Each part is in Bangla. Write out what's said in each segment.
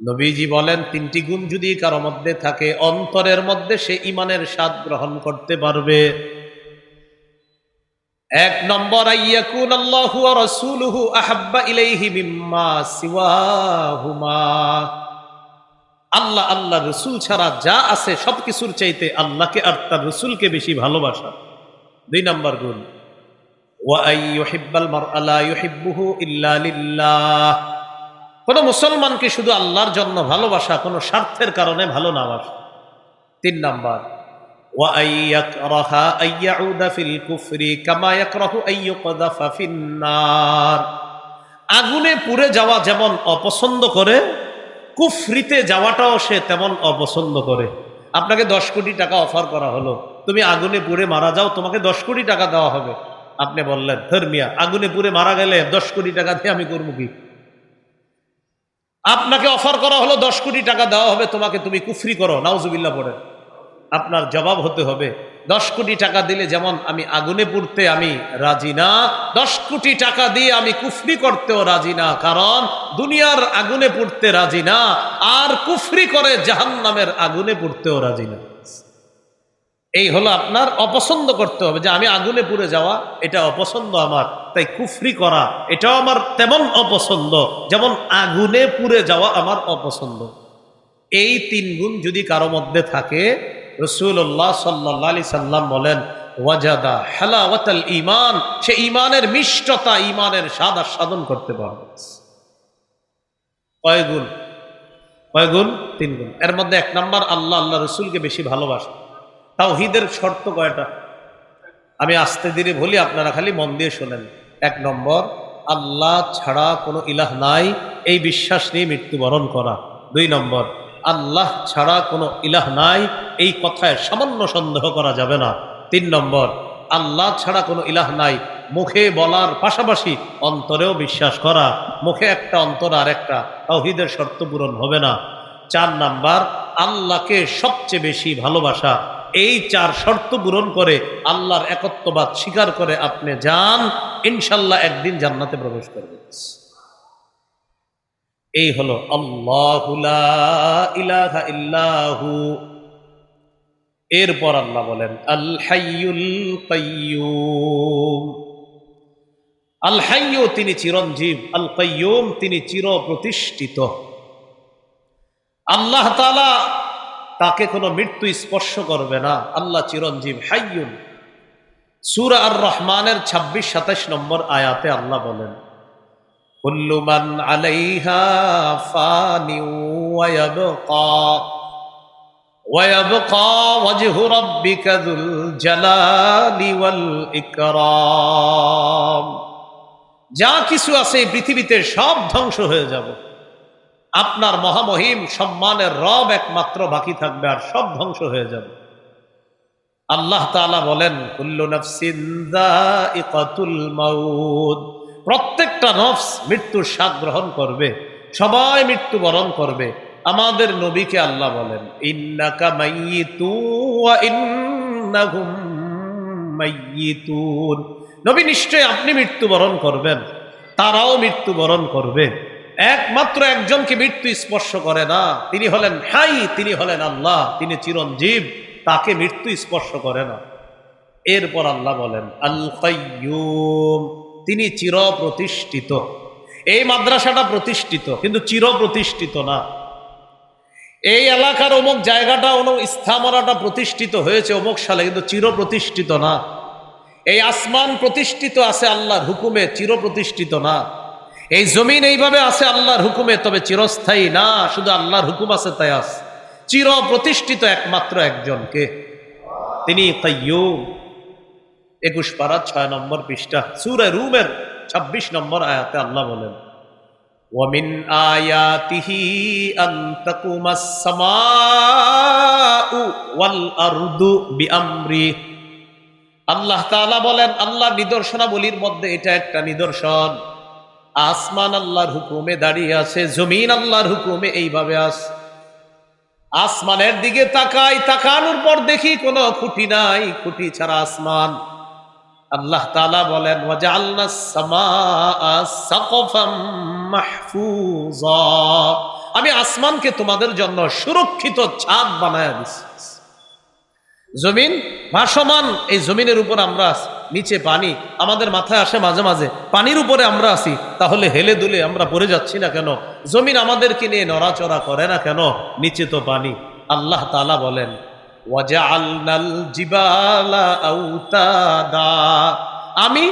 নবীজি বলেন, তিনটি গুণ যদি কারও মধ্যে থাকে, অন্তরের মধ্যে সে ইমানের স্বাদ গ্রহণ করতে পারবে। এক নম্বর আল্লাহু ওয়া আল্লাহ রসুল ছাড়া যা আছে সব কিছুর চাইতে আল্লাহকে আর তার রসুলকে বেশি ভালোবাসা। দুই নম্বর গুণ ওয়াই ইউহিব্বাল মারআ লা ইউহিব্বুহু ইল্লা লিল্লাহ। কোনো মুসলমানকে শুধু আল্লাহর জন্য ভালোবাসা, কোনো স্বার্থের কারণে ভালো না বাসা। তিন নাম্বার আগুনে পুড়ে যাওয়া যেমন অপছন্দ করে, কুফরিতে যাওয়াটাও সে তেমন অপছন্দ করে। আপনাকে দশ কোটি টাকা অফার করা হলো, তুমি আগুনে পুড়ে মারা যাও, তোমাকে দশ কোটি টাকা দেওয়া হবে। আপনি বললেন, ধর্মিয়া, আগুনে পুড়ে মারা গেলে দশ কোটি টাকা দিয়ে আমি করব কি? আপনাকে অফার করা হলো, দশ কোটি টাকা দেওয়া হবে, তোমাকে তুমি কুফরি করো নাউজুবিল্লা পড়ে। আপনার জবাব হতে হবে, দশ কোটি টাকা দিলে যেমন আমি আগুনে পুড়তে আমি রাজি না, দশ কোটি টাকা দিয়ে আমি কুফরি করতেও রাজি না, কারণ দুনিয়ার আগুনে পুড়তে রাজি না, আর কুফরি করে জাহান নামের আগুনে পুড়তেও রাজি না। এই হলো আপনার অপছন্দ করতে হবে যে আমি আগুনে পুড়ে যাওয়া, এটা অপছন্দ আমার। তাই কুফরি করা, এটাও আমার তেমন অপছন্দ। যেমন আগুনে পুড়ে যাওয়া আমার অপছন্দ। এই তিন গুণ যদি কারও মধ্যে থাকে রসুল্লাহ সাল্লাহ আলি সাল্লাম বলেন, ওয়াজাদা হেলাওয়াতাল ইমান সে ইমানের মিষ্টতা ইমানের স্বাদ আস্বাদন করতে পারবে। কয় গুণ? কয় গুণ? তিন গুণ। এর মধ্যে এক নম্বর, আল্লাহ আল্লাহ রসুলকে বেশি ভালোবাসে। তাও হিদের শর্ত কয়টা? আমি আস্তে ধীরে বলি, আপনারা খালি মন দিয়ে শোনেন। এক নম্বর, আল্লাহ ছাড়া কোনো ইলাহ নাই, এই বিশ্বাস নিয়ে মৃত্যুবরণ করা। দুই নম্বর, আল্লাহ ছাড়া কোনো ইলাহ নাই, এই কথায় সামান্য সন্দেহ করা যাবে না। তিন নম্বর, আল্লাহ ছাড়া কোনো ইলাহ নাই, মুখে বলার পাশাপাশি অন্তরেও বিশ্বাস করা। মুখে একটা অন্তর আর একটা, তাওহিদের শর্ত পূরণ হবে না। চার নাম্বার, আল্লাহকে সবচেয়ে বেশি ভালোবাসা। এই চার শর্ত পূরণ করে আল্লাহর একত্ববাদ স্বীকার করে আপনি যান, ইনশাল্লাহ একদিন জান্নাতে প্রবেশ করবেন। এই হলো আল্লাহ এরপর আল্লাহ বলেন, আল হাইয়ু তিনি চিরঞ্জীব, আল কাইয়ুম তিনি চির প্রতিষ্ঠিত আল্লাহ তাআলা তাকে কোনো মৃত্যু স্পর্শ করবে না আল্লাহ চিরঞ্জীব হাইয়ুন সূরা আর রহমানের ২৬ ২৭ নম্বর আয়াতে আল্লাহ বলেন كل من عليها فان ويبقى ويبقى وجه ربك ذو الجلال والإكرام যা কিছু আছে এই পৃথিবীতে সব ধ্বংস হয়ে যাবে আপনার মহামহিম সম্মানের রব একমাত্র বাকি থাকবে আর সব ধ্বংস হয়ে যাবে। আল্লাহ তাআলা বলেন প্রত্যেকটা নফস মৃত্যুর স্বাদ গ্রহণ করবে, সবাই মৃত্যুবরণ করবে। আমাদের নবীকে আল্লাহ বলেন নবী নিশ্চয় আপনি মৃত্যুবরণ করবেন, তারাও মৃত্যুবরণ করবে। একমাত্র একজনকে মৃত্যু স্পর্শ করে না। তিনি হলেন হাই, তিনি হলেন আল্লাহ, তিনি চিরঞ্জীব, তাকে মৃত্যু স্পর্শ করে না। এরপর আল্লাহ বলেন আল তিনি চির প্রতিষ্ঠিত এই মাদ্রাসাটা প্রতিষ্ঠিত, কিন্তু চির প্রতিষ্ঠিত না। এই এলাকার অমুক জায়গাটা, অমুক স্থামরাটা প্রতিষ্ঠিত হয়েছে, অমুক সালে, কিন্তু চির প্রতিষ্ঠিত না। এই আসমান প্রতিষ্ঠিত আছে আল্লাহর হুকুমে চির প্রতিষ্ঠিত না। এই জমিন এইভাবে আছে আল্লাহর হুকুমে তবে চিরস্থায়ী না শুধু আল্লাহর হুকুম আছে তাই আছে চির প্রতিষ্ঠিত একমাত্র একজনকে তিনি কাইয়ুম একুশ পারা ছয় নম্বর পৃষ্ঠা সুরে রুমের ২৬ নম্বর আয়াতে আল্লাহ বলেন ومن آياته أن تقوم السماء والأرض بأمره আল্লাহ তাআলা বলেন আল্লাহ নিদর্শনাবলীর মধ্যে এটা একটা নিদর্শন আসমান আল্লাহর হুকুমে দাঁড়িয়ে আছে, জমিন আল্লাহর হুকুমে এইভাবে আস আসমানের দিকে তাকাই, তাকানোর পর দেখি কোনো খুঁটি নাই, খুঁটি ছাড়া আসমান। আল্লাহ তালা বলেন আমি আসমানকে তোমাদের জন্য সুরক্ষিত ছাদ বানায় দিছি। জমিন ভাসমান, এই জমিনের উপর আমরা আছি। নিচে পানি, আমাদের মাথায় আসে মাঝে মাঝে, পানির উপরে আমরা আছি, তাহলে হেলে দুলে আমরা পড়ে যাচ্ছি না কেন? জমিন আমাদেরকে নিয়ে নড়াচড়া করে না কেন? নিচে তো পানি। আল্লাহ তালা বলেন আমি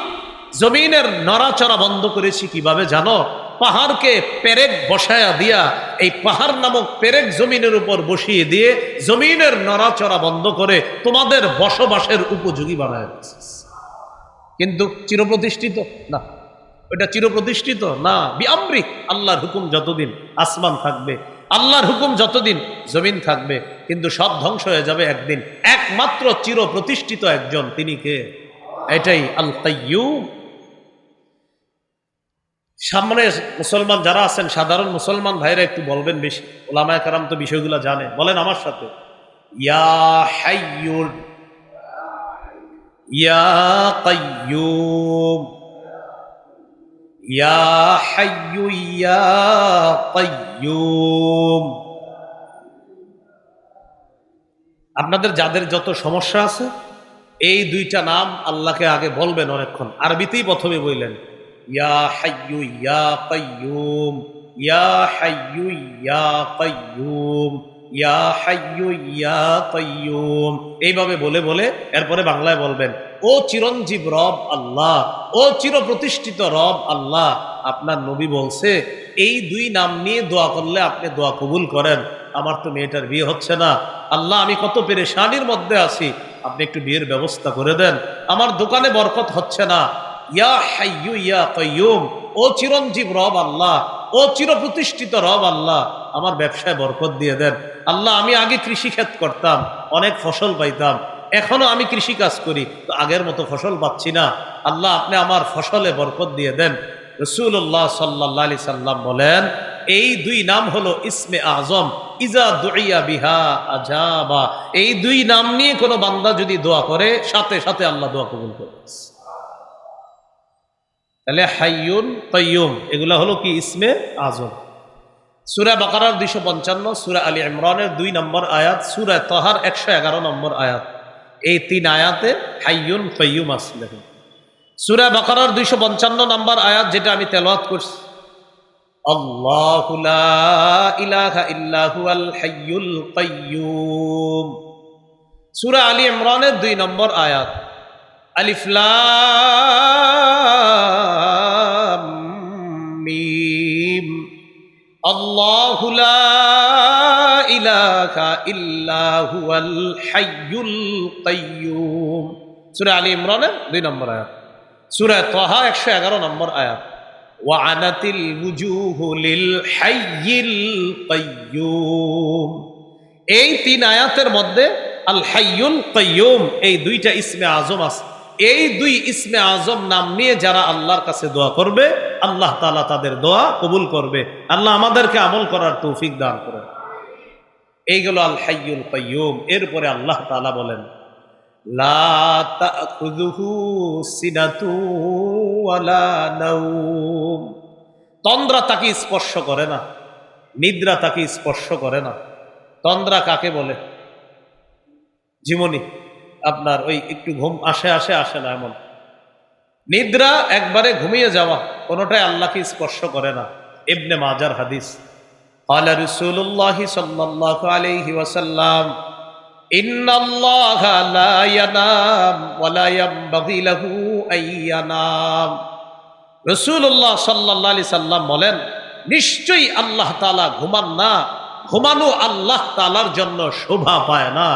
জমিনের নড়াচড়া বন্ধ করেছি কীভাবে জানো? পাহাড়কে পেরেক বসায়া দিয়া, এই পাহাড় নামক পেরেক জমিনের উপর বসিয়ে দিয়ে জমিনের নড়াচড়া বন্ধ করে তোমাদের বসবাসের উপযোগী বানায়। কিন্তু চিরপ্রতিষ্ঠিত? না। ওটা চিরপ্রতিষ্ঠিত? না। বিআমরি। আল্লাহর হুকুম যতদিন আসমান থাকবে, আল্লাহর হুকুম যতদিন জমিন থাকবে, কিন্তু সব ধ্বংস হয়ে যাবে একদিন। একমাত্র চিরপ্রতিষ্ঠিত একজন, তিনি কে? এটাই আল কাইয়ুম সামনে মুসলমান যারা আছেন, সাধারণ মুসলমান ভাইরা একটু বলবেন বেশি। ওলামায় কারাম তো বিষয়গুলো জানে। বলেন আমার সাথে। ইয়া হাইয়ুর ইয়া কাইয়ুম, ইয়া হাইয়ু ইয়া কাইয়ুম। আপনাদের যাদের যত সমস্যা আছে, এই দুইটা নাম আল্লাহকে আগে বলবেন অনেকক্ষণ। আরবিতেই প্রথমে বললেন, ইয়া হাইয়ু ইয়া কাইয়ুম, ইয়া হাইয়ু ইয়া কাইয়ুম। ইয়া ইয়া এইভাবে বলে বলে এরপরে বাংলায় বলবেন, ও চিরঞ্জীব রব আল্লাহ, ও চির প্রতিষ্ঠিত রব আল্লাহ। আপনার নবী বলছে, এই দুই নাম নিয়ে দোয়া করলে আপনি দোয়া কবুল করেন। আমার তো মেয়েটার বিয়ে হচ্ছে না। আল্লাহ, আমি কত পেরেশানির মধ্যে আছি। আপনি একটু বিয়ের ব্যবস্থা করে দেন। আমার দোকানে বরকত হচ্ছে না। ইয়া হাইয়ু ইয়া কাইয়ুম, ও চিরঞ্জীব রব আল্লাহ ও চির প্রতিষ্ঠিত রব আল্লাহ, আমার ব্যবসায় বরকত দিয়ে দেন। আল্লাহ, আমি আগে কৃষিক্ষেত করতাম, অনেক ফসল পাইতাম। এখনও আমি কৃষি কাজ করি, তো আগের মতো ফসল পাচ্ছি না। আল্লাহ, আপনি আমার ফসলে বরকত দিয়ে দেন। রসুল্লাহ সাল্লাহ আলি সাল্লাম বলেন, এই দুই নাম হলো ইসমে আজম, ইজা দুইয়া বিহা আজাবা। এই দুই নাম নিয়ে কোনো বান্দা যদি দোয়া করে, সাথে সাথে আল্লাহ দোয়া কবুল করে। তাহলে হাইয়ুন তৈয়ুম এগুলা হলো কি ইসমে আজম। সুরা বাকারার দুইশো পঞ্চান্ন, সুরা আলী ইমরানের দুই নম্বর আয়াত, সুরা তহার একশো এগারো নম্বর আয়াত। এই তিন আয়াতে হাইয়ুন তৈয়ুম আছে, দেখুন। সুরা বাকারার দুইশো পঞ্চান্ন নম্বর আয়াত যেটা আমি তেলাওয়াত করছি। সূরা আলী ইমরানের দুই নম্বর আয়াত। আলিফ লাম মিম আল্লাহু ইলাহা ইল্লা হুয়াল হাইয়ুল কাইয়্যুম সূরা আলী ইমরানের দুই নম্বর আয়াত। সূরা তাহা 111 নম্বর আয়াত। ওয়ানাতিল বুজুহু লিল হাইয়িল কাইয়্যুম এই তিন আয়াতের মধ্যে আল হাইয়ুল কাইয়ুম, এই দুইটা ইসমে আজম আছে। এই দুই ইসমে আজম নাম নিয়ে যারা আল্লাহর কাছে দোয়া করবে, আল্লাহ তালা তাদের দোয়া কবুল করবে। আল্লাহ আমাদেরকে আমল করার তৌফিক দান করে এইগুলো আল হাইয়ুল কাইয়ুম। এরপরে আল্লাহ তালা বলেন তন্দ্রা তাকে স্পর্শ করে না, নিদ্রা তাকে স্পর্শ করে না। তন্দ্রা কাকে বলে? জীবনী আপনার ওই একটু ঘুম আসে আসে আসে না এমন নিদ্রা একবারে ঘুমিয়ে যাওয়া কোনোটাই আল্লাহকে স্পর্শ করে না ইবনে মাজার হাদিস قال رسول الله صلى الله عليه وسلم إن الله لا ينام ولا ينبغي له أن ينام রসুল্লাহ সাল্লাহ আলি সাল্লাম বলেন নিশ্চয়ই আল্লাহ তালা ঘুমান না ঘুমানো আল্লাহ তালার জন্য শোভা পায় না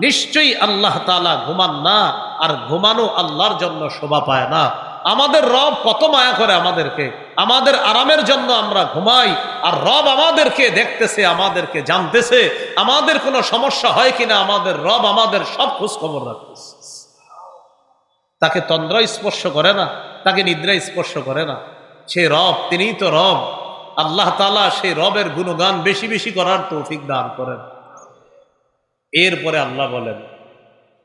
নিশ্চয়ই আল্লাহ তালা ঘুমান না, আর ঘুমানো আল্লাহর জন্য শোভা পায় না। আমাদের রব কত মায়া করে আমাদেরকে, আমাদের আরামের জন্য আমরা ঘুমাই, আর রব আমাদেরকে দেখতেছে, আমাদেরকে জানতেছে, আমাদের কোনো সমস্যা হয় কিনা, আমাদের রব আমাদের সব খোঁজ খবর রাখতেছে। তাকে তন্দ্রা স্পর্শ করে না, তাকে নিদ্রা স্পর্শ করে না। সে রব, তিনিই তো রব। আল্লাহ তালা সেই রবের গুণগান বেশি বেশি করার তৌফিক দান করেন। এরপরে আল্লাহ বলেন,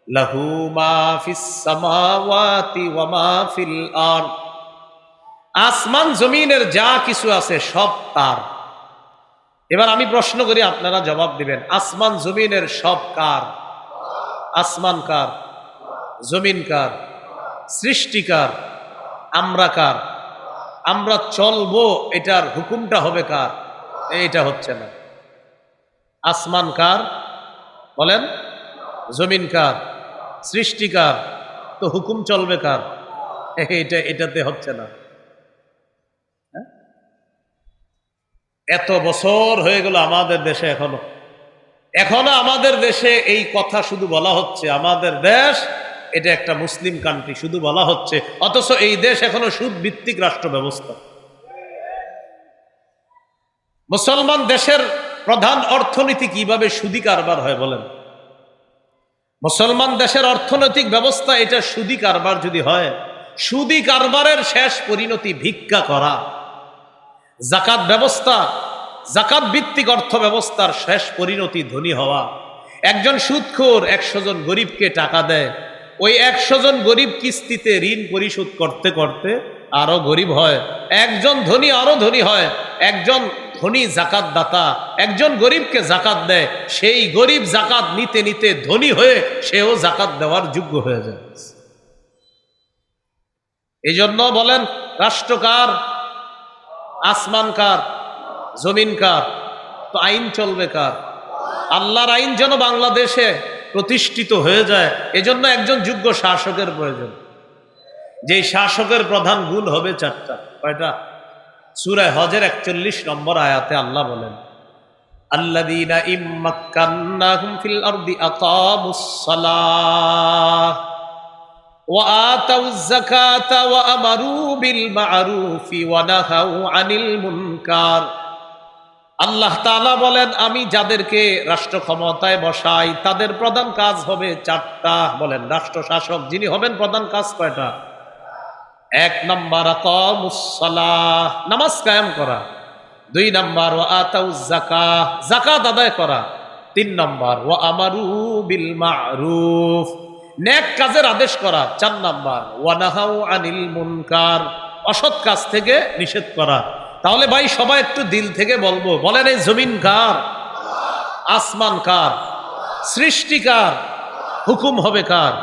লাহু আসমান জমিনের যা কিছু আছে সব তার। এবার আমি প্রশ্ন করি, আপনারা জবাব দিবেন, আসমান জমিনের সব কার? আসমান কার? জমিন কার? সৃষ্টিকার আমরা কার? আমরা চলবো, এটার হুকুমটা হবে কার? এটা হচ্ছে না। আসমান কার? বলেন, জমিন কার সৃষ্টিকার তো হুকুম চলবে কার? এটা, এটাতে হচ্ছে না। হ্যাঁ? এত বছর হয়ে গেল আমাদের দেশে এখনও। এখনও আমাদের দেশে এই কথা শুধু বলা হচ্ছে, আমাদের দেশ, এটা একটা মুসলিম কান্ট্রি শুধু বলা হচ্ছে। অথচ এই দেশ এখনও সুদ ভিত্তিক রাষ্ট্র ব্যবস্থা মুসলমান দেশের প্রধান অর্থনীতি কীভাবে সুদি কারবার হয় বলেন? মুসলমান দেশের অর্থনৈতিক ব্যবস্থা এটা সুদি কারবার যদি হয়, সুদি কারবারের শেষ পরিণতি ভিক্ষা করা জাকাত ব্যবস্থা জাকাত ভিত্তিক অর্থ ব্যবস্থার শেষ পরিণতি ধনী হওয়া, একজন সুদখোর একশো জন গরিবকে টাকা দেয়, ওই একশো জন গরিব কিস্তিতে ঋণ পরিশোধ করতে করতে আরও গরিব হয়, একজন ধনী আরও ধনী হয়, একজন ধনী জাকাত দাতা, একজন গরিবকে জাকাত দেয়, সেই গরিব জাকাত নিতে নিতে ধনী হয়ে সেও জাকাত দেওয়ার যোগ্য হয়ে যায়। এই জন্য বলেন রাষ্ট্রকার আসমান কার? জমিন কার? তো আইন চলবে কার? আল্লাহর আইন যেন বাংলাদেশে প্রতিষ্ঠিত হয়ে যায়, এজন্য একজন যোগ্য শাসকের প্রয়োজন। যে শাসকের প্রধান গুণ হবে চারটা, কয়টা? সুরায় হজের একচল্লিশ নম্বর আয়াতে আল্লাহ বলেন আল্লাদিনা ওয়া মা'রুফি আনিল মুনকার। আল্লাহ বলেন, আমি যাদেরকে রাষ্ট্র ক্ষমতায় বসাই, তাদের প্রধান কাজ হবে চারটা। বলেন রাষ্ট্র শাসক যিনি হবেন প্রধান কাজ কয়টা? এক নম্বর নামাজ কায়েম করা। দুই নম্বর ও আতাউ জাকা জাকাত আদায় করা। তিন নম্বর ও আমারু বিল মারুফ, নেক কাজের আদেশ করা। চার নাম্বার ওয়ানাহাউ আনিল মুনকার, অসৎ কাজ থেকে নিষেধ করা। তাহলে ভাই সবাই একটু দিল থেকে বলব। বলেন এই জমিন কার? আসমান কার? সৃষ্টিকার হুকুম হবে কার?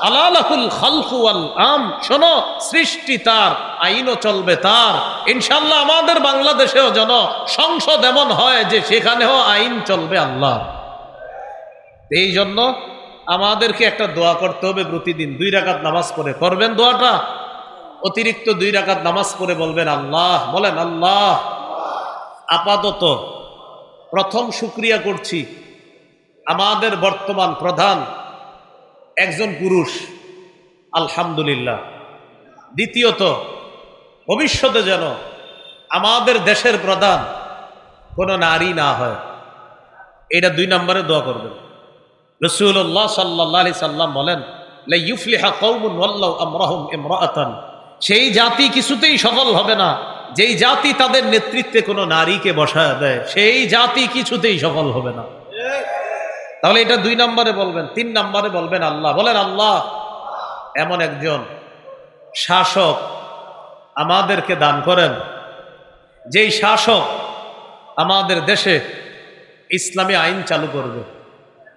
আলালাহুল খালকু আল আম। শোনো, সৃষ্টি তার, আইনও চলবে তার। ইনশাল্লাহ আমাদের বাংলাদেশেও যেন সংসদ এমন হয় যে সেখানেও আইন চলবে আল্লাহ এই জন্য আমাদেরকে একটা দোয়া করতে হবে প্রতিদিন। দুই রাকাত নামাজ পড়ে। করবেন দোয়াটা? অতিরিক্ত দুই রাকাত নামাজ পড়ে বলবেন, আল্লাহ। বলেন, আল্লাহ। আপাতত প্রথম শুক্রিয়া করছি। আমাদের বর্তমান প্রধান একজন পুরুষ, আলহামদুলিল্লাহ। দ্বিতীয়ত, ভবিষ্যতে যেন আমাদের দেশের প্রধান কোনো নারী না হয়। এটা দুই নম্বরে দোয়া করবেন। রসুল্লাহ সাল্লাহ আলি সাল্লাম বলেন সেই জাতি কিছুতেই সফল হবে না। যেই জাতি তাদের নেতৃত্বে কোনো নারীকে বসায় দেয়, সেই জাতি কিছুতেই সফল হবে না। তাহলে এটা দুই নম্বরে বলবেন, তিন নম্বরে বলবেন আল্লাহ। বলেন, আল্লাহ, এমন একজন শাসক আমাদেরকে দান করেন, যেই শাসক আমাদের দেশে ইসলামী আইন চালু করবে,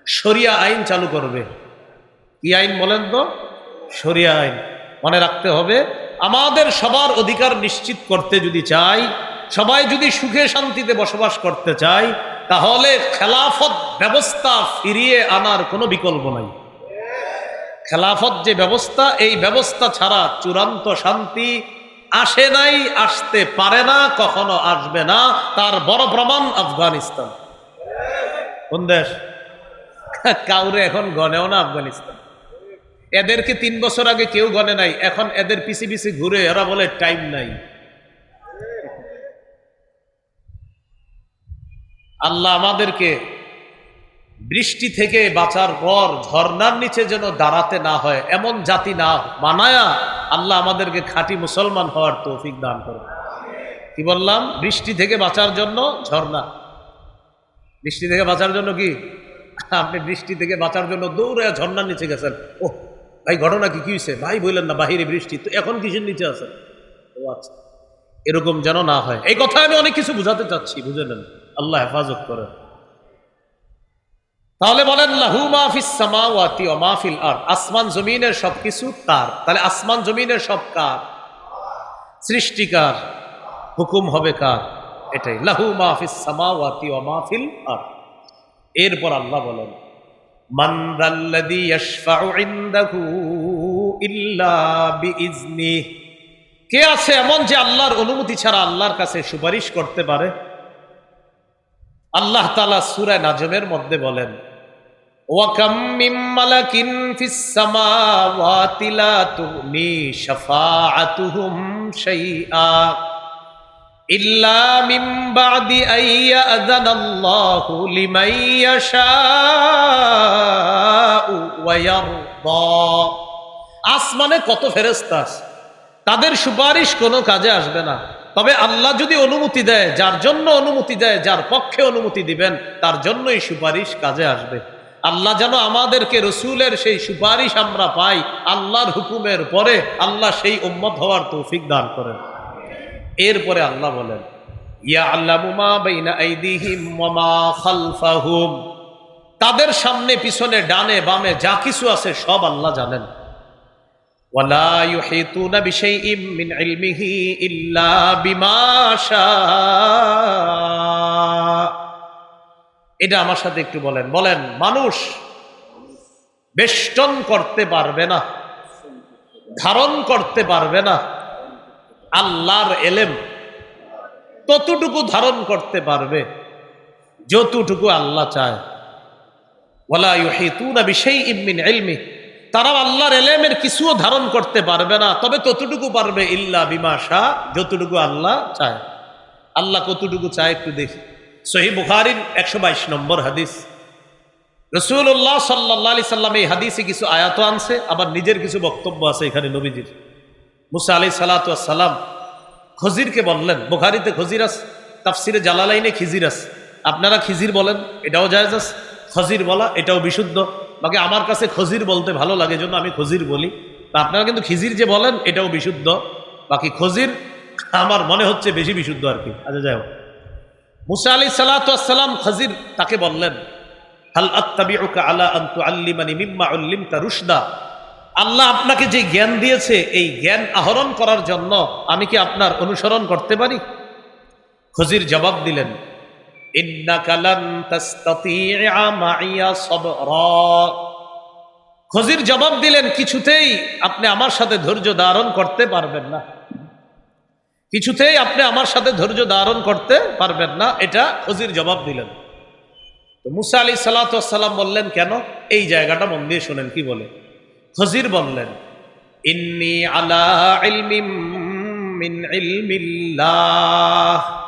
শরিয়া আইন চালু করবে। কি আইন বলেন তো? শরিয়া আইন। মনে রাখতে হবে, আমাদের সবার অধিকার নিশ্চিত করতে যদি চাই, সবাই যদি সুখে শান্তিতে বসবাস করতে চাই তাহলে খেলাফত ব্যবস্থা ফিরিয়ে আনার কোনো বিকল্প নাই। খেলাফত যে ব্যবস্থা, এই ব্যবস্থা ছাড়া চূড়ান্ত শান্তি আসে নাই, আসতে পারে না, কখনো আসবে না, তার বড় প্রমাণ আফগানিস্তান। কোন দেশ? কাউরে এখন গনেও না আফগানিস্তান। এদেরকে তিন বছর আগে কেউ গনে নাই, এখন এদের পিছি পিছি ঘুরে, এরা বলে টাইম নাই। আল্লাহ আমাদেরকে বৃষ্টি থেকে বাঁচার পর ঝর্নার নিচে যেন দাঁড়াতে না হয়, এমন জাতি না বানায়া আল্লাহ আমাদেরকে খাঁটি মুসলমান হওয়ার তৌফিক দান করে কি বললাম? বৃষ্টি থেকে বাঁচার জন্য ঝর্ণা। বৃষ্টি থেকে বাঁচার জন্য কি? আপনি বৃষ্টি থেকে বাঁচার জন্য দৌড়ে ঝর্ণার নিচে গেছেন। ও ভাই, ঘটনা কি কি হয়েছে ভাই, বললেন না, বাহিরে বৃষ্টি। তো এখন কিসের নিচে আছেন? ও আচ্ছা। এরকম যেন না হয়। এই কথা আমি অনেক কিছু বুঝাতে চাচ্ছি, বুঝে নেন। আল্লাহ হেফাজত করেন তাহলে বলেন, লাহু মাহফিস সামাওয়াতি ও মাহফিল আর আসমান জমিনের সবকিছু তার। তাহলে আসমান জমিনের সব কার? সৃষ্টিকার। হুকুম হবে কার? এটাই। লাহু মাহফিস সামাওয়াতি ও মাহফিল আর এরপর আল্লাহ বলেন, মান যাল্লাযী ইয়াশফাউ ইনদাহু ইল্লা বিইজনিহি কে আছে এমন যে আল্লাহর অনুমতি ছাড়া আল্লাহর কাছে সুপারিশ করতে পারে? আল্লাহ তালা সুরায় নাজমের মধ্যে বলেন মিন মিন আসমানে কত ফেরেশতা আছে, তাদের সুপারিশ কোনো কাজে আসবে না। তবে আল্লাহ যদি অনুমতি দেয়, যার জন্য অনুমতি দেয়, যার পক্ষে অনুমতি দিবেন, তার জন্যই সুপারিশ কাজে আসবে। আল্লাহ যেন আমাদেরকে রসুলের সেই সুপারিশ আমরা পাই, আল্লাহর হুকুমের পরে আল্লাহ সেই উম্মত হওয়ার তৌফিক দান করেন। এরপরে আল্লাহ বলেন ইয়া আল্লাহ তাদের সামনে, পিছনে, ডানে, বামে যা কিছু আছে সব আল্লাহ জানেন। ولا يحيطون بشيء من علمه إلا بما شاء এটা আমার সাথে একটু বলেন বলেন মানুষ বেষ্টন করতে পারবে না ধারণ করতে পারবে না আল্লাহর এলেম ততটুকু ধারণ করতে পারবে যতটুকু আল্লাহ চায় ওলা ইউহিতুনা বিশাইইম মিন ইলমিহি তারা আল্লাহর এলেমের কিছুও ধারণ করতে পারবে না। তবে ততটুকু পারবে ইল্লা বিমাশা যতটুকু আল্লাহ চায়। আল্লাহ কতটুকু চায় একটু দেখি। সহি বুখারির একশো বাইশ নম্বর হাদিস। রসুল্লাহ সাল্লাহ আলি সাল্লাম এই হাদিসে কিছু আয়াত আনছে, আবার নিজের কিছু বক্তব্য আছে এখানে নবীজির। মুসা আলি সালাতাম খজিরকে বললেন, বুখারিতে খজির আস তাফসিরে জালালাইনে খিজির আস আপনারা খিজির বলেন, এটাও জায়জ আস খজির বলা, এটাও বিশুদ্ধ। বাকি আমার কাছে খজির বলতে ভালো লাগে জন্য আমি খজির বলি। তা আপনারা কিন্তু খিজির যে বলেন, এটাও বিশুদ্ধ। বাকি খজির আমার মনে হচ্ছে বেশি বিশুদ্ধ আর কি। আচ্ছা যাই হোক। মুসা আলি সালাতাম খজির তাকে বললেন, হাল আত্তাবিউকা আলা আন্তু আল্লিমানি মিম্মা উল্লিমতা রুশদা? আল্লাহ আপনাকে যে জ্ঞান দিয়েছে, এই জ্ঞান আহরণ করার জন্য আমি কি আপনার অনুসরণ করতে পারি? খজির জবাব দিলেন খজির জবাব দিলেন, কিছুতেই আপনি আমার সাথে ধৈর্য ধারণ করতে পারবেন না। কিছুতেই আপনি আমার সাথে ধৈর্য ধারণ করতে পারবেন না। এটা খজির জবাব দিলেন। তো মুসা আলী সালাতাম বললেন, কেন? এই জায়গাটা মন দিয়ে শোনেন, কি বলে? খজির বললেন, ইন্নি আলা ইলমিম মিন ইলমিল্লাহ।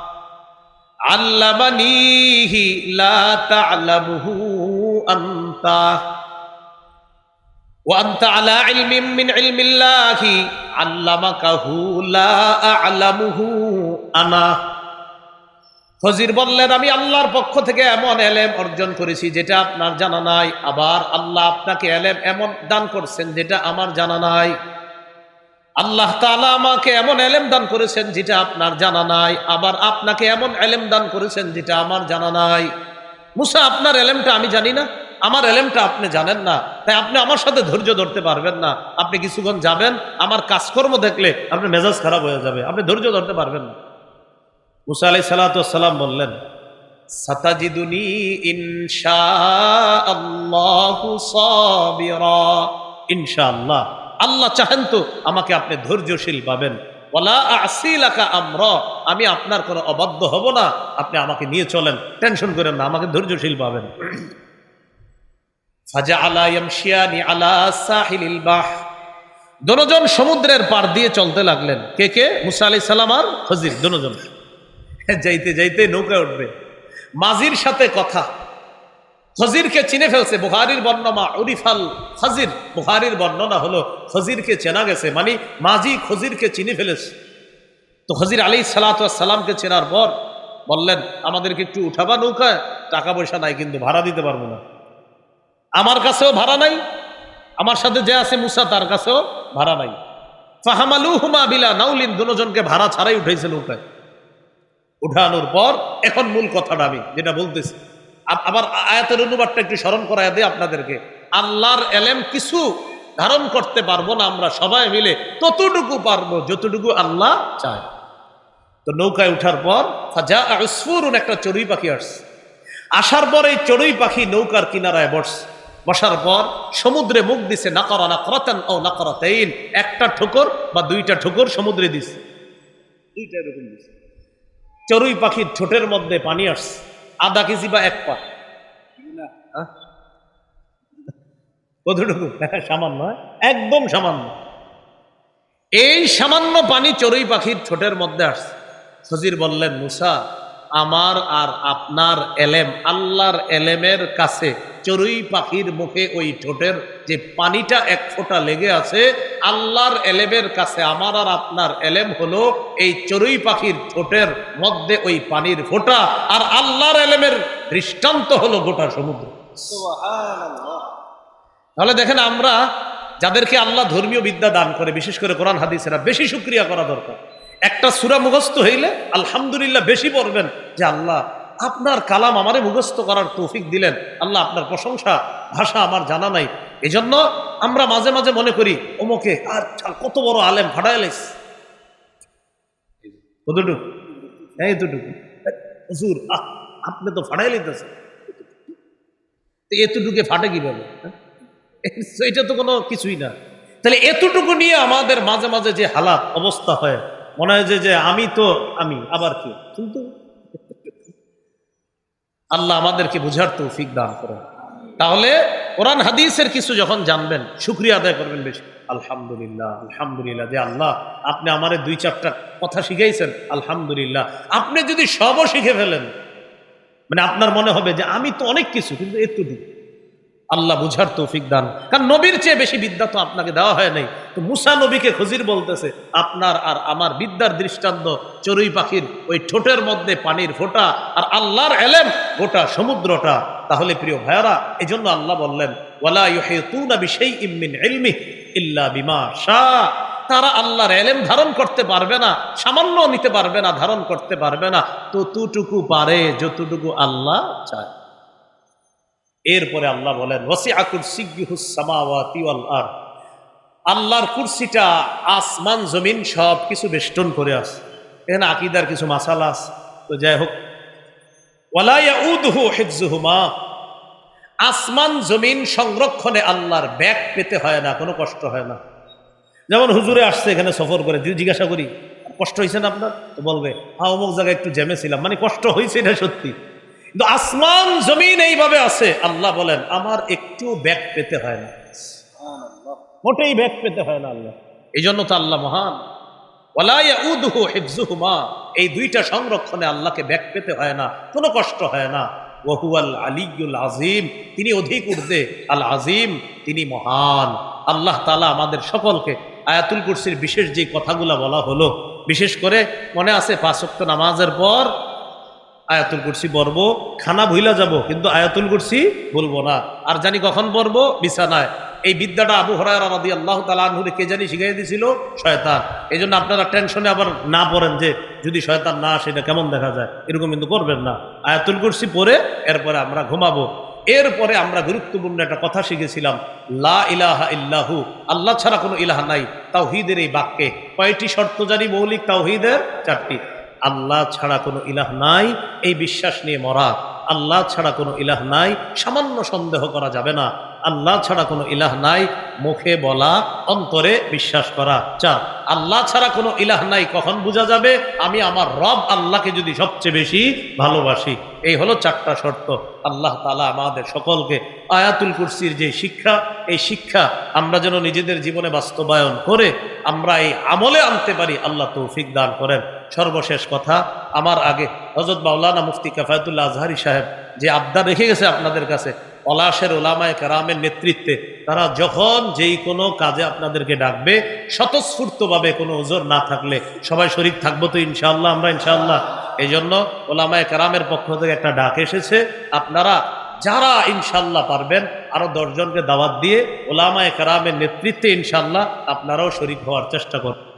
আল্লামানিহি লা আলা লা আনা। ফজির বললেন, আমি আল্লাহর পক্ষ থেকে এমন এলেম অর্জন করেছি যেটা আপনার জানা নাই। আবার আল্লাহ আপনাকে এলেম এমন দান করছেন যেটা আমার জানা নাই। আল্লাহ তালা আমাকে এমন এলেম দান করেছেন যেটা আপনার জানা নাই, আবার আপনাকে এমন এলেম দান করেছেন যেটা আমার জানা নাই। মুসা, আপনার এলেমটা আমি জানি না, আমার এলেমটা আপনি জানেন না, তাই আপনি আমার সাথে ধৈর্য ধরতে পারবেন না। আপনি কিছুক্ষণ যাবেন, আমার কাজকর্ম দেখলে আপনার মেজাজ খারাপ হয়ে যাবে, আপনি ধৈর্য ধরতে পারবেন না। মুসা আলাই সালাতাম বললেন, সাতাজিদুনি ইনশা আল্লাহ ইনশাআল্লাহ আল্লাহ। চাহেন তো আমাকে আপনি ধৈর্যশীল পাবেন। ওলা আসিলাকা আমরা, আমি আপনার কোনো অবাধ্য হব না, আপনি আমাকে নিয়ে চলেন। টেনশন করেন না, আমাকে ধৈর্যশীল পাবেন। ফাজা দনোজন সমুদ্রের পার দিয়ে চলতে লাগলেন। কে কে? মুসা আলি সালাম আর ফজির দনোজন যাইতে যাইতে নৌকা উঠবে। মাঝির সাথে কথা। খজিরকে চিনে ফেলছে বুহারির বর্ণমা উরিফাল খজির বুহারির বর্ণনা হলো খজিরকে চেনা গেছে মানে মাঝি খজিরকে চিনে ফেলেছে। তো খজির আলী সালাতামকে চেনার পর বললেন, আমাদেরকে একটু উঠাবা নৌকায় টাকা পয়সা নাই কিন্তু ভাড়া দিতে পারব না। আমার কাছেও ভাড়া নাই, আমার সাথে যে আছে মুসা, তার কাছেও ভাড়া নাই। ফাহামালু হুমা বিলা নাউলিন, দুজনকে ভাড়া ছাড়াই উঠাইছে নৌকায়। উঠানোর পর এখন মূল কথাটা আমি যেটা বলতেছি। আবার আয়াতের অনুবাদটা একটু স্মরণ করায় দিই আপনাদেরকে। আল্লাহর এলেম কিছু ধারণ করতে পারব না আমরা সবাই মিলে, ততটুকু পারব যতটুকু আল্লাহ চায়। তো নৌকায় উঠার পর যা উসফুরুন, একটা চড়ুই পাখি আসছে। আসার পর এই চড়ুই পাখি নৌকার কিনারায় বসছে। বসার পর সমুদ্রে মুখ দিছে, নাকরা নাকরাতান ও নাকরাতাইন। একটা ঠোকর বা দুইটা ঠোকর সমুদ্রে দিছে। দুইটা এরকম দিছে। চড়ুই পাখির ঠোঁটের মধ্যে পানি আসছে। আধা কেজি বা এক পা হ্যাঁ? কতটুকু সামান্য? একদম সামান্য এই সামান্য পানি চড়ুই পাখির ঠোঁটের মধ্যে আসছে ফজির বললেন মুসা আমার আর আপনার এলেম আল্লাহর এলেমের কাছে চড়ুই পাখির মুখে ওই ঠোঁটের যে পানিটা এক ফোঁটা লেগে আছে আল্লাহর এলেমের কাছে আমার আর আপনার এলেম হলো এই চড়ুই পাখির ঠোঁটের মধ্যে ওই পানির ফোঁটা আর আল্লাহর এলেমের দৃষ্টান্ত হলো গোটা সমুদ্র। তাহলে দেখেন আমরা যাদেরকে আল্লাহ ধর্মীয় বিদ্যা দান করে বিশেষ করে কোরআন হাদিসেরা বেশি শুক্রিয়া করা দরকার। একটা সুরা মুখস্থ হইলে আলহামদুলিল্লাহ বেশি পড়বেন যে আল্লাহ আপনার কালাম আমারে মুখস্থ করার তৌফিক দিলেন। আল্লাহ আপনার প্রশংসা ভাষা আমার জানা নাই। এজন্য আমরা মাঝে মাঝে মনে করি ওমকে আর কত বড় আলেম ফাটাইলিস কতটুকু হ্যাঁ এতটুকু হুজুর আহ, আপনি তো ফাটাই লিতেছেন এতটুকে ফাটে কীভাবে হ্যাঁ? এটা তো কোনো কিছুই না। তাহলে এতটুকু নিয়ে আমাদের মাঝে মাঝে যে হালাত অবস্থা হয় মনে হয় যে আমি তো আমি আবার কি? কিন্তু আল্লাহ আমাদেরকে বোঝার তৌফিক দান করেন। তাহলে কোরআন হাদিসের কিছু যখন জানবেন, শুক্রিয়া আদায় করবেন বেশি। আলহামদুলিল্লাহ আলহামদুলিল্লাহ যে আল্লাহ আপনি আমার দুই চারটা কথা শিখাইছেন, আলহামদুলিল্লাহ। আপনি যদি সবও শিখে ফেলেন মানে আপনার মনে হবে যে আমি তো অনেক কিছু, কিন্তু এতটুকু আল্লাহ বুঝার তৌফিক দান। কারণ নবীর চেয়ে বেশি বিদ্যা তো আপনাকে দেওয়া হয় নাই। তো মুসা নবীকে খজির বলতেছে, আপনার আর আমার বিদ্যার দৃষ্টান্ত চড়ুই পাখির ওই ঠোঁটের মধ্যে পানির ফোঁটা আর আল্লাহর এলেম গোটা সমুদ্রটা। তাহলে প্রিয় ভাইয়ারা জন্য আল্লাহ বললেন, ওয়ালা ইউহিতুনা বিশাইইম মিন ইলমিহি ইল্লা বিমা শাআ তারা আল্লাহর এলেম ধারণ করতে পারবে না সামান্য নিতে পারবে না, ধারণ করতে পারবে না। ততটুকু পারে, যতটুকু আল্লাহ চায়। এরপরে আল্লাহ বলেন সামাওয়াতি ওয়াল আল্লাহর কুরসিটা আসমান, জমিন সব কিছু বেষ্টন করে আছে। এখানে আকিদার কিছু মাসাল আছে। তো যাই হোক। ওয়ালা ইয়াউদুহু হিফজুহুমা আসমান, জমিন সংরক্ষণে আল্লাহর ব্যাগ পেতে হয় না, কোনো কষ্ট হয় না। যেমন হুজুরে আসছে এখানে সফর করে, যদি জিজ্ঞাসা করি, কষ্ট হয়েছে না আপনার? তো বলবে হ্যাঁ অমুক জায়গায় একটু জ্যামে ছিলাম। মানে কষ্ট হয়েছে এটা সত্যি। কিন্তু আসমান জমিন এইভাবে আছে। আল্লাহ বলেন আমার একটু ব্যাগ পেতে হয় না। মোটেই ব্যাগ পেতে হয় না আল্লাহ। এই জন্য তো আল্লাহ মহান। এই দুইটা সংরক্ষণে আল্লাহকে ব্যাগ পেতে হয় না কোনো কষ্ট হয় না। ওহুয়াল আলিউল আজিম তিনি অধিক ঊর্ধ্বে। আল আজিম তিনি মহান। আল্লাহ তালা আমাদের সকলকে আয়াতুল কুরসির বিশেষ যে কথাগুলো বলা হলো বিশেষ করে মনে আছে পাঁচক্ত নামাজের পর আয়াতুল কুরসি পড়ব, খানা ভুইলা যাব, কিন্তু আয়াতুল কুরসি বলব না। আর জানি কখন পড়ব? বিছানায়। এই বিদ্যাটা আবু রাদি আল্লাহ তালাহুরে কে জানি শিখাই দিয়েছিল শয়তান। এই জন্য আপনারা টেনশনে আবার না পড়েন যে, যদি শয়তান না আসে, এটা কেমন দেখা যায়? এরকম কিন্তু করবেন না। আয়াতুল কুরসি পরে এরপরে আমরা ঘুমাবো। এরপরে আমরা গুরুত্বপূর্ণ একটা কথা শিখেছিলাম, লা ইলাহা ইল্লাহু। আল্লাহ ছাড়া কোনো ইলাহা নাই। তাওহিদের এই বাক্যে। কয়টি শর্ত জানি? মৌলিক তাওহিদের চারটি। আল্লাহ ছাড়া কোনো ইলাহ নাই, এই বিশ্বাস নিয়ে মরা। আল্লাহ ছাড়া কোনো ইলাহ নাই, সামান্য সন্দেহ করা যাবে না। আল্লাহ ছাড়া কোনো ইলাহ নাই, মুখে বলা, অন্তরে বিশ্বাস করা। চার, আল্লাহ ছাড়া কোনো ইলাহ নাই, কখন বোঝা যাবে? আমি আমার রব আল্লাহকে যদি সবচেয়ে বেশি ভালোবাসি। এই হলো চারটা শর্ত। আল্লাহ তালা আমাদের সকলকে আয়াতুল কুরসির যে শিক্ষা, এই শিক্ষা আমরা যেন নিজেদের জীবনে বাস্তবায়ন করে আমরা এই আমলে আনতে পারি, আল্লাহ তৌফিক দান করেন। সর্বশেষ কথা, আমার আগে হজরত মাওলানা মুফতি কাফায়তুল্লাহ আজহারি সাহেব যে আবদার রেখে গেছে আপনাদের কাছে, পলাশের ওলামায় কারামের নেতৃত্বে, তারা যখন যেই কোনো কাজে আপনাদেরকে ডাকবে, স্বতঃস্ফূর্তভাবে কোনো ওজোর না থাকলে, সবাই শরিক থাকব তো ইনশাআল্লাহ, আমরা ইনশাআল্লাহ। এই জন্য ওলামায় কারামের পক্ষ থেকে একটা ডাক এসেছে, আপনারা যারা ইনশাল্লাহ পারবেন আরও দশজনকে দাওয়াত দিয়ে ওলামায় কারামের নেতৃত্বে ইনশাল্লাহ আপনারাও শরিক হওয়ার চেষ্টা করুন।